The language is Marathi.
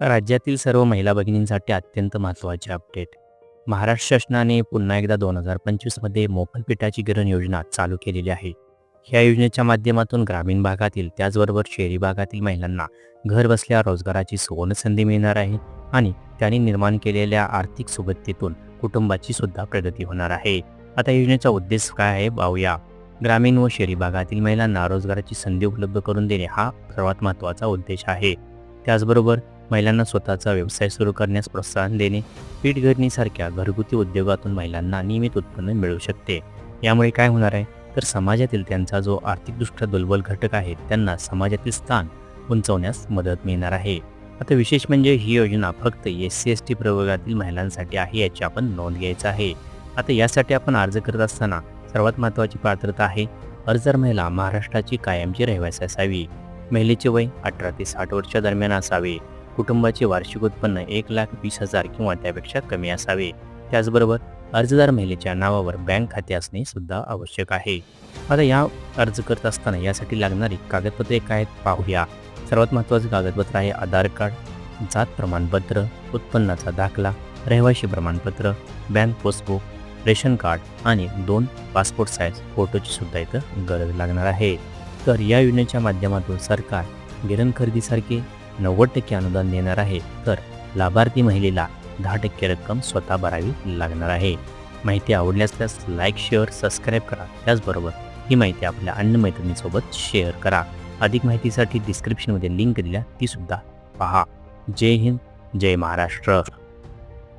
राज्यातील सर्व महिला भगिनींसाठी अत्यंत महत्त्वाचे अपडेट महाराष्ट्र शासनाने पुन्हा एकदा दोन हजार पंचवीसमध्ये मोफत पिठाची गिरण योजना चालू केलेली आहे. ह्या योजनेच्या माध्यमातून ग्रामीण भागातील त्याचबरोबर शहरी भागातील महिलांना घर बसल्या रोजगाराची सुवर्ण संधी मिळणार आहे आणि त्यांनी निर्माण केलेल्या आर्थिक सुबत्तेतून कुटुंबाची सुद्धा प्रगती होणार आहे. आता योजनेचा उद्देश काय आहे पाहूया. ग्रामीण व शहरी भागातील महिलांना रोजगाराची संधी उपलब्ध करून देणे हा सर्वात महत्त्वाचा उद्देश आहे. त्याचबरोबर महिलांना स्वतःचा व्यवसाय सुरू करण्यास प्रोत्साहन देणे पीठघरणीसारख्या घरगुती उद्योगातून महिलांना नियमित उत्पन्न मिळू शकते. यामुळे काय होणार आहे? तर समाजातील त्यांचा जो आर्थिकदृष्ट्या दुर्बल घटक आहे त्यांना समाजातील स्थान उंचवण्यास मदत मिळणार आहे. आता विशेष म्हणजे ही योजना फक्त एस सी एस टी प्रवर्गातील महिलांसाठी आहे याची आपण नोंद घ्यायचं आहे. आता यासाठी आपण अर्ज करत असताना सर्वात महत्त्वाची पात्रता आहे अर्जदार महिला महाराष्ट्राची कायमची रहिवासी असावी. महिलेचे वय अठरा ते साठ वर्षा दरम्यान असावे. कुटुंबाचे वार्षिक उत्पन्न एक लाख वीस हजार किंवा त्यापेक्षा कमी असावे. त्याचबरोबर अर्जदार महिलेच्या नावावर बँक खाते असणे सुद्धा आवश्यक आहे. आता या अर्ज करत असताना यासाठी लागणारी कागदपत्रे काय आहेत पाहूया. सर्वात महत्त्वाचं कागदपत्र आहे आधार कार्ड जात प्रमाणपत्र उत्पन्नाचा दाखला रहिवाशी प्रमाणपत्र बँक पासबुक रेशन कार्ड आणि दोन पासपोर्ट साईज फोटोची सुद्धा इथं गरज लागणार आहे. तर या योजनेच्या माध्यमातून सरकार गिरण खरेदीसारखे नव्वद टक्के अनुदान देणार आहे तर लाभार्थी महिलेला दहा टक्के रक्कम स्वतः भरावी लागणार आहे. माहिती आवडली असल्यास लाईक शेअर सबस्क्राईब करा. त्याचबरोबर ही माहिती आपल्या अन्य मैत्रिणीसोबत शेअर करा. अधिक माहितीसाठी डिस्क्रिप्शनमध्ये लिंक दिल्या ती सुद्धा पहा. जय हिंद जय महाराष्ट्र.